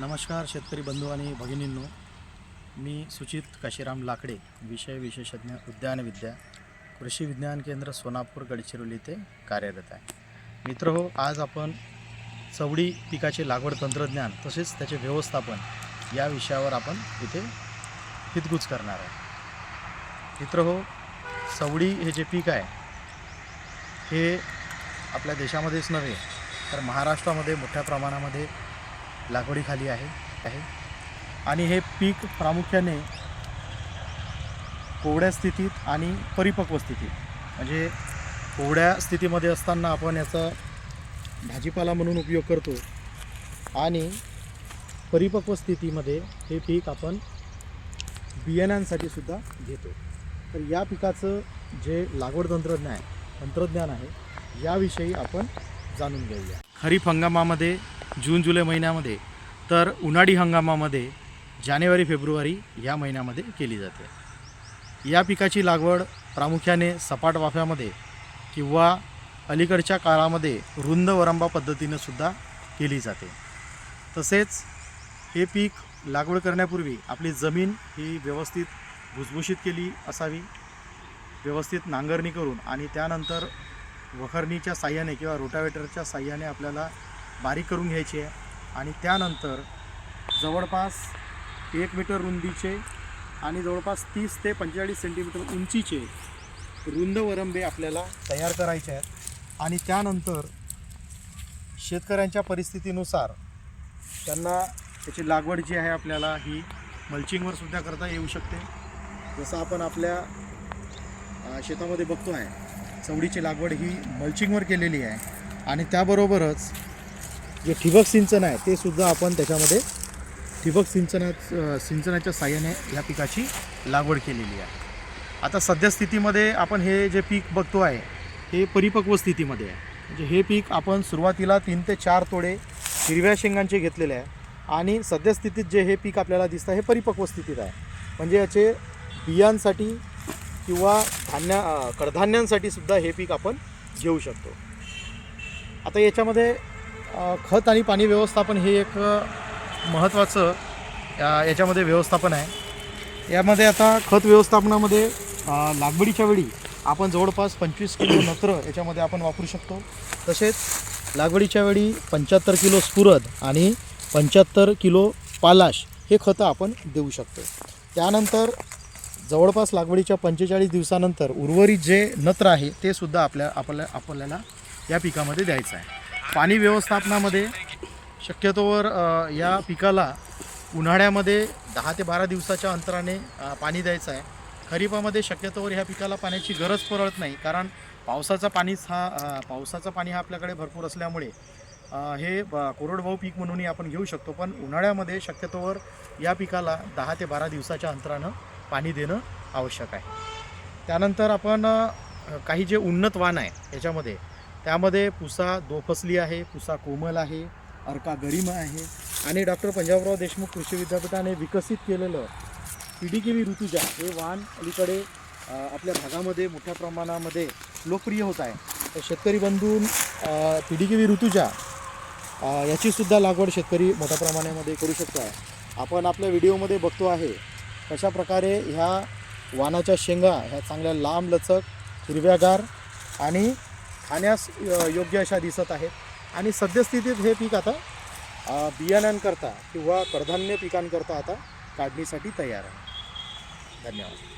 नमस्कार शेतकरी बंधू आणि भगिनींनो. मी सुचित काशीराम लाकडे विषय विशेषज्ञ उद्यानविद्या कृषी विज्ञान केंद्र सोनापूर गडचिरोली येथे कार्यरत आहे. मित्र हो आज आपण चवडी पिकाचे लागवड तंत्रज्ञान तसेच त्याचे व्यवस्थापन या विषयावर आपण इथे हितगुज करणार आहे. मित्र हो चवडी हे जे पीक आहे हे आपल्या देशामध्येच नव्हे तर महाराष्ट्रामध्ये मोठ्या प्रमाणामध्ये लागवडीखाली आहे आहे. आणि हे पीक प्रामुख्याने कोवड्या स्थितीत आणि परिपक्व स्थितीत. म्हणजे कोवड्या स्थितीमध्ये असताना आपण याचा भाजीपाला म्हणून उपयोग करतो. आणि परिपक्व स्थितीमध्ये हे पीक आपण बियाण्यांसाठी सुद्धा घेतो. तर या पिकाचं जे लागवड तंत्रज्ञान आहे तंत्रज्ञान आहे याविषयी आपण जाणून घेऊया. खरीप हंगामामध्ये जून जुलै महिन्यामध्ये तर उन्हाळी हंगामामध्ये जानेवारी फेब्रुवारी या महिन्यामध्ये केली जाते. या पिकाची लागवड प्रामुख्याने सपाट वाफ्यामध्ये किंवा अलीकडच्या काळामध्ये रुंद वरंबा पद्धतीनं सुद्धा केली जाते. तसेच हे पीक लागवड करण्यापूर्वी आपली जमीन ही व्यवस्थित भुसभुशीत केली असावी व्यवस्थित नांगरणी करून आणि त्यानंतर वखरणीच्या साह्याने किंवा रोटावेटरच्या साह्याने आपल्याला बारीक करून घ्यायची आहे. आणि त्यानंतर जवळपास एक मीटर रुंदीचे आणि जवळपास तीस ते पंचेचाळीस सेंटीमीटर उंचीचे रुंद वरंबे आपल्याला तयार करायचे आहेत. आणि त्यानंतर शेतकऱ्यांच्या परिस्थितीनुसार त्यांना त्याची लागवड जी आहे आपल्याला ही मल्चिंगवर सुद्धा करता येऊ शकते. जसं आपण आपल्या शेतामध्ये बघतो आहे चवडीची लागवड ही मल्चिंगवर केलेली आहे. आणि त्याबरोबरच जे ठिबक सिंचन आहे ते सुद्धा आपण त्याच्यामध्ये ठिबक सिंचनात सिंचनाच्या साह्याने या पिकाची लागवड केलेली आहे. आता सद्यस्थितीमध्ये आपण हे जे पीक बघतो आहे हे परिपक्व स्थितीमध्ये आहे. म्हणजे हे पीक आपण सुरुवातीला तीन ते चार तोडे हिरव्या शेंगांचे घेतलेले आहे आणि सद्यस्थितीत जे हे पीक आपल्याला दिसतं हे परिपक्व स्थितीत आहे. म्हणजे याचे बियांसाठी किंवा धान्य कडधान्यांसाठी सुद्धा हे पीक आपण घेऊ शकतो. आता याच्यामध्ये खत आणि पाणी व्यवस्थापन हे एक महत्त्वाचं याच्यामध्ये व्यवस्थापन आहे. यामध्ये आता खत व्यवस्थापनामध्ये लागवडीच्या वेळी आपण जवळपास पंचवीस किलो नत्र याच्यामध्ये आपण वापरू शकतो. तसेच लागवडीच्या वेळी पंच्याहत्तर किलो स्फुरद आणि पंच्याहत्तर किलो पालाश हे खतं आपण देऊ शकतो. त्यानंतर जवळपास लागवडीच्या पंचेचाळीस दिवसानंतर उर्वरित जे नत्र आहे ते सुद्धा आपल्या आपल्या आपल्याला या पिकामध्ये द्यायचं आहे. पाणी व्यवस्थापनामध्ये शक्यतोवर या पिकाला उन्हाळ्यामध्ये दहा ते बारा दिवसाच्या अंतराने पाणी द्यायचं आहे. खरीपामध्ये शक्यतोवर ह्या पिकाला पाण्याची गरज पडत नाही कारण पावसाचा पाणीच हा पावसाचा पाणी हा आपल्याकडे भरपूर असल्यामुळे हे ब- कोरडवाहू पीक म्हणूनही आपण घेऊ शकतो. पण उन्हाळ्यामध्ये शक्यतोवर या पिकाला दहा ते बारा दिवसाच्या अंतरानं पाणी देणं आवश्यक आहे. त्यानंतर आपण काही जे उन्नत वाण आहे याच्यामध्ये त्यामध्ये पुसा दोफसली आहे पुसा कोमल आहे अर्का गरिमा आहे आणि डॉक्टर पंजाबराव देशमुख कृषी विद्यापीठाने विकसित केलेलं पिडीकेवी ऋतुजा हे वाण अलीकडे आपल्या भागामध्ये मोठ्या प्रमाणामध्ये लोकप्रिय होत आहे. तर शेतकरी बंधून पिडीकेवी ऋतुजा याचीसुद्धा लागवड शेतकरी मोठ्या प्रमाणामध्ये करू शकतो आहे. आपण आपल्या व्हिडिओमध्ये बघतो आहे कशा प्रकारे ह्या वाणाच्या शेंगा ह्या चांगल्या लांब लचक हिरव्यागार आणि खाण्यास योग्य अशा दिसत आहेत. आणि सद्यस्थितीत हे पीक आता बियाण्यांकरता किंवा कडधान्य पिकांकरता आता काढणीसाठी तयार आहे. धन्यवाद.